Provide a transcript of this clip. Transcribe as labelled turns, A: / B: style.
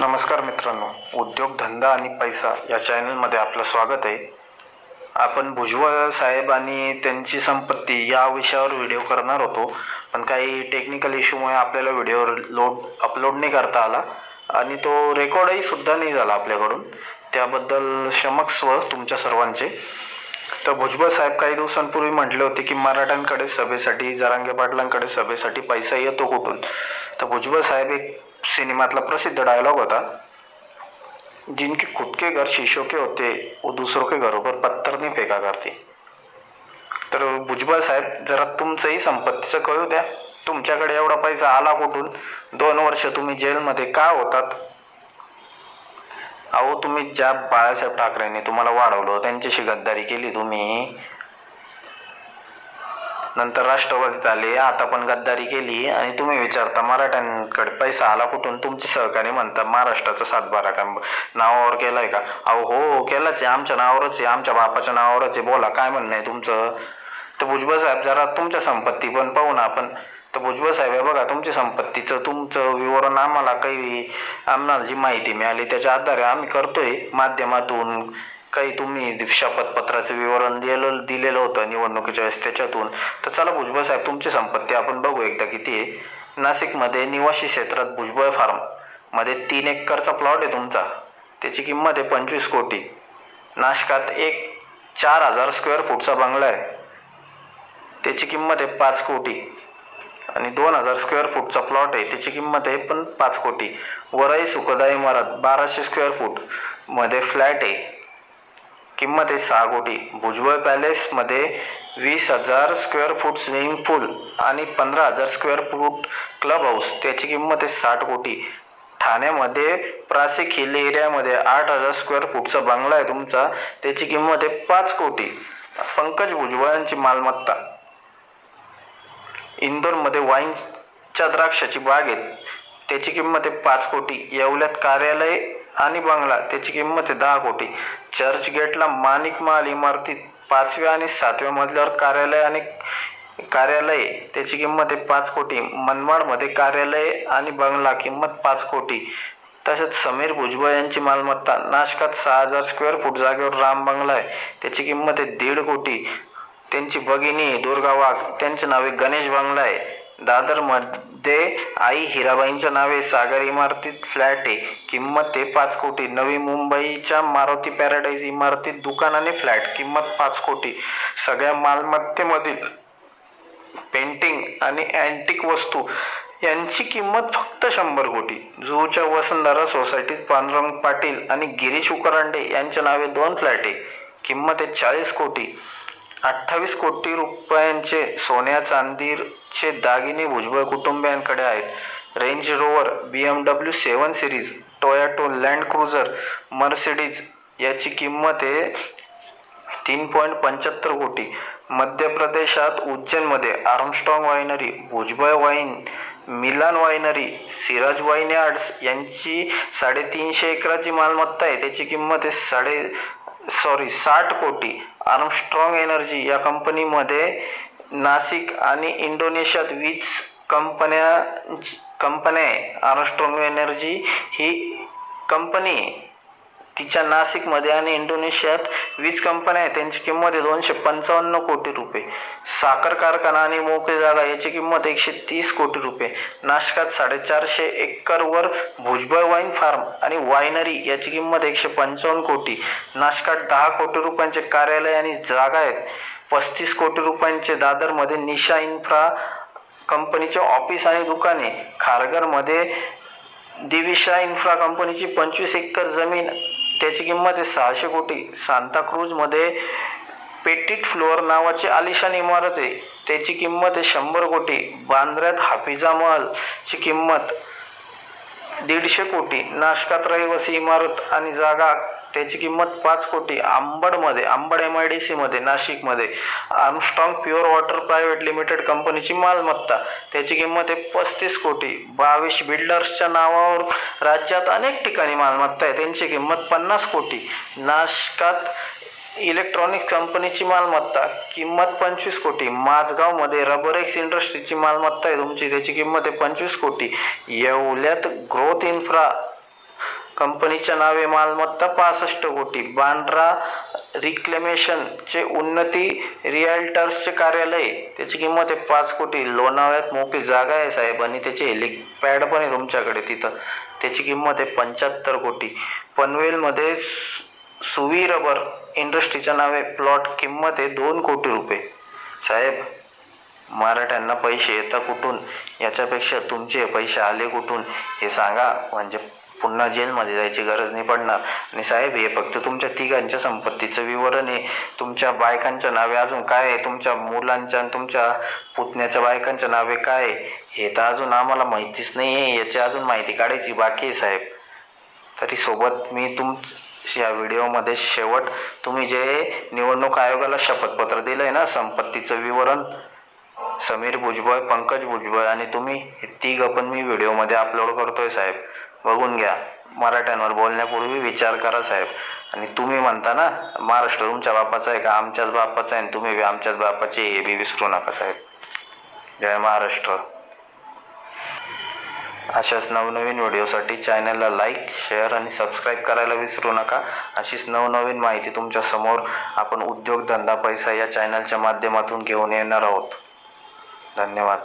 A: नमस्कार मित्रांनो उद्योगधंदा आणि पैसा या चॅनलमध्ये आपलं स्वागत आहे. आपण भुजबळ साहेब आणि त्यांची संपत्ती या विषयावर व्हिडिओ करणार होतो पण काही टेक्निकल इश्यूमुळे आपल्याला व्हिडिओ लोड अपलोड नाही करता आला आणि तो रेकॉर्डही सुद्धा नाही झाला आपल्याकडून. त्याबद्दल क्षमस्व तुमच्या सर्वांचे. तर भुजबळ साहेब काही दिवसांपूर्वी म्हटले होते की मराठ्यांकडे सभेसाठी जरांगे पाटलांकडे सभेसाठी पैसा येतो कुठून? तर भुजबळ साहेब एक सिनेमातला प्रसिद्ध डायलॉग होता जिनके खुद के घर शीशो के होते वो दूसरों के घरों पर पत्थर नहीं फेका करते। तर भुजबळ साहेब जरा तुमचंही संपत्तीचं कळू द्या. तुमच्याकडे एवढा पैसा आला कुठून? दोन वर्ष तुम्ही जेलमध्ये का होतात? अहो तुम्ही ज्या बाळासाहेब ठाकरेंनी तुम्हाला वाढवलं त्यांच्याशी गद्दारी केली तुम्ही. नंतर राष्ट्रवादीत आले आता पण गद्दारी केली आणि तुम्ही विचारता मराठ्यांकडे पैसा आला कुठून? तुमचे सहकारी म्हणतात महाराष्ट्राचा सातबारा का नावावर केलाय का? अहो हो केलाच आहे. आमच्या नावावरच आहे. आमच्या बापाच्या नावावरच आहे. बोला काय म्हणणं आहे तुमचं? तर भुजबळ साहेब जरा तुमच्या संपत्ती पण पाहू ना आपण. तर भुजबळ साहेब हे बघा तुमच्या संपत्तीचं तुमचं विवरण आम्हाला काही आम्हाला जी माहिती मिळाली त्याच्या आधारे आम्ही करतोय माध्यमातून. काही तुम्ही शपथपत्राचं विवरण दिलेलं दिलेलं होतं निवडणुकीच्या वेळेस त्याच्यातून. तर चला भुजबळ साहेब तुमची संपत्ती आपण बघू एकदा किती आहे. नाशिकमध्ये निवासी क्षेत्रात भुजबळ फार्ममध्ये तीन एकरचा प्लॉट आहे तुमचा. त्याची किंमत आहे पंचवीस कोटी. नाशकात एक चार हजार स्क्वेअर फूटचा बंगला आहे. त्याची किंमत आहे पाच कोटी. आणि दोन हजार स्क्वेअर फूटचा प्लॉट आहे. त्याची किंमत आहे पण पाच कोटी. वरई सुखदाई इमारत बाराशे स्क्वेअर फूटमध्ये फ्लॅट आहे. किंमत आहे सहा कोटी. भुजबळ पॅलेसमध्ये वीस हजार स्क्वेअर फूट स्विमिंग पूल आणि पंधरा हजार स्क्वेअर फूट क्लब हाऊस त्याची किंमत आहे साठ कोटी. ठाण्यामध्ये प्रासिक हिल एरियामध्ये आठ हजार स्क्वेअर फूटचा बंगला आहे तुमचा. त्याची किंमत आहे पाच कोटी. पंकज भुजबळांची मालमत्ता. इंदोरमध्ये वाईनच्या द्राक्षाची बाग आहे. त्याची किंमत आहे पाच कोटी. येवल्यात कार्यालय आणि बंगला. त्याची किंमत आहे दहा कोटी. चर्च गेटला माणिक महाल इमारतीत पाचव्या आणि सातव्या मजल्यावर कार्यालय आणि कार्यालय. त्याची किंमत आहे पाच कोटी. मनमाडमध्ये कार्यालय आणि बंगला किंमत पाच कोटी. तसेच समीर भुजबळ यांची मालमत्ता. नाशकात सहा हजार स्क्वेअर फूट जागेवर राम बंगला आहे. त्याची किंमत आहे दीड कोटी. त्यांची भगिनी दुर्गा वाघ. त्यांचे नावे गणेश बंगला आहे. दादरमध्ये आई हिराबाईंच्या नावे सागर इमारतीत फ्लॅट आहे. किंमत आहे पाच कोटी. नवी मुंबईच्या मारुती पॅराडाईज इमारतीत दुकान आणि फ्लॅट. किंमत पाच कोटी. सगळ्या मालमत्तेमधील पेंटिंग आणि अँटिक वस्तू यांची किंमत फक्त शंभर कोटी. जुहूच्या वसुंधरा सोसायटीत पांडुरंग पाटील आणि गिरीश उकरांडे यांच्या नावे दोन फ्लॅट आहे. किंमत आहे चाळीस कोटी. अठ्ठावीस कोटी रुपयांचे सोन्या चांदीचे दागिने भुजबळ कुटुंबियांकडे आहेत. Range Rover B M W seven series Toyota Land Cruiser Mercedes याची किंमत आहे तीन पॉईंट पंच्याहत्तर कोटी. मध्य प्रदेशात उज्जैनमध्ये Armstrong winery Bhujbal wine Milan winery Siraj vineyards यांची साडेतीनशे एकराची मालमत्ता आहे. त्याची किंमत आहे साडे सॉरी साठ कोटी. आर्मस्ट्रॉंग एनर्जी या कंपनीमध्ये नाशिक आणि इंडोनेशियात वीज कंपन्या कंपन्या आहे. आर्मस्ट्रॉंग एनर्जी ही कंपनी तिच्या नाशिकमध्ये आणि इंडोनेशियात वीज कंपन्या आहेत. त्यांची किंमत आहे दोनशे पंचावन्न कोटी रुपये. साखर कारखाना आणि मोकळी जागा याची किंमत एकशे तीस कोटी रुपये. नाशकात साडेचारशे एकरवर भुजबळ वाईन फार्म आणि वायनरी याची किंमत एकशे पंचावन्न कोटी. नाशकात दहा कोटी रुपयांचे कार्यालय आणि जागा आहेत. पस्तीस कोटी रुपयांचे दादरमध्ये निशा इन्फ्रा कंपनीचे ऑफिस आणि दुकाने खारघरमध्ये दिविशा इन्फ्रा कंपनीची पंचवीस एकर जमीन त्याची किंमत आहे सहाशे कोटी. सांताक्रूजमध्ये पेटिट फ्लोअर नावाची आलिशान इमारत आहे. त्याची किंमत आहे शंभर कोटी. बांद्र्यात हाफिजा महलची किंमत दीडशे कोटी. नाशकात रहिवासी इमारत आणि जागा त्याची किंमत पाच कोटी. आंबडमध्ये आंबड एम आय डी सीमध्ये नाशिकमध्ये. Armstrong pure water private limited कंपनीची मालमत्ता. त्याची किंमत आहे पस्तीस कोटी. बावीस बिल्डर्सच्या नावावर राज्यात अनेक ठिकाणी मालमत्ता आहे. त्यांची किंमत पन्नास कोटी. नाशकात इलेक्ट्रॉनिक कंपनीची मालमत्ता किंमत पंचवीस कोटी. माझगावमध्ये रबरेक्स इंडस्ट्रीची मालमत्ता आहे. तुमची त्याची किंमत आहे पंचवीस कोटी. येवल्यात ग्रोथ इन्फ्रा कंपनीच्या नावे मालमत्ता पासष्ट कोटी. बांद्रा रिक्लेमेशनचे उन्नती रिअल्टर्सचे कार्यालय त्याची किंमत आहे पाच कोटी. लोणावळ्यात मोकळी जागा आहे साहेब आणि त्याचे हेलिपॅड पण आहे तुमच्याकडे तिथं. त्याची किंमत आहे पंच्याहत्तर कोटी. पनवेलमध्ये सु- सुवी रबर इंडस्ट्रीच्या नावे प्लॉट किंमत आहे दोन कोटी रुपये. साहेब मराठ्यांना पैसे येतात कुठून? याच्यापेक्षा तुमचे पैसे आले कुठून? हे सांगा. म्हणजे पुन्हा जेलमध्ये जायची गरज नाही पडणार. आणि साहेब हे फक्त तुमच्या तिघांच्या संपत्तीचं विवरण आहे. तुमच्या बायकांच्या नावे अजून काय आहे? तुमच्या मुलांच्या आणि तुमच्या पुतण्याच्या बायकांच्या नावे काय आहे? हे तर अजून आम्हाला माहितीच नाही आहे. याची अजून माहिती काढायची बाकी आहे साहेब. तरी सोबत मी तुम या व्हिडिओमध्ये शेवट तुम्ही जे निवडणूक आयोगाला शपथपत्र दिलंय ना संपत्तीचं विवरण समीर भुजबळ पंकज भुजबळ आणि तुम्ही हे तिघं पण मी व्हिडिओमध्ये अपलोड करतोय साहेब. बघून घ्या. मराठ्यांवर बोलण्यापूर्वी विचार करा साहेब. आणि तुम्ही म्हणता ना महाराष्ट्र तुमच्या बापाचा आहे का? आमच्याच बापाचा आहे आणि तुम्ही बी आमच्याच बापाचे हे बी विसरू नका साहेब. जय महाराष्ट्र. अशाच नवनवीन व्हिडिओसाठी चॅनलला लाईक शेअर आणि सबस्क्राईब करायला विसरू नका. अशीच नवनवीन माहिती तुमच्यासमोर आपण उद्योगधंदा पैसा या चॅनलच्या माध्यमातून घेऊन येणार आहोत. धन्यवाद.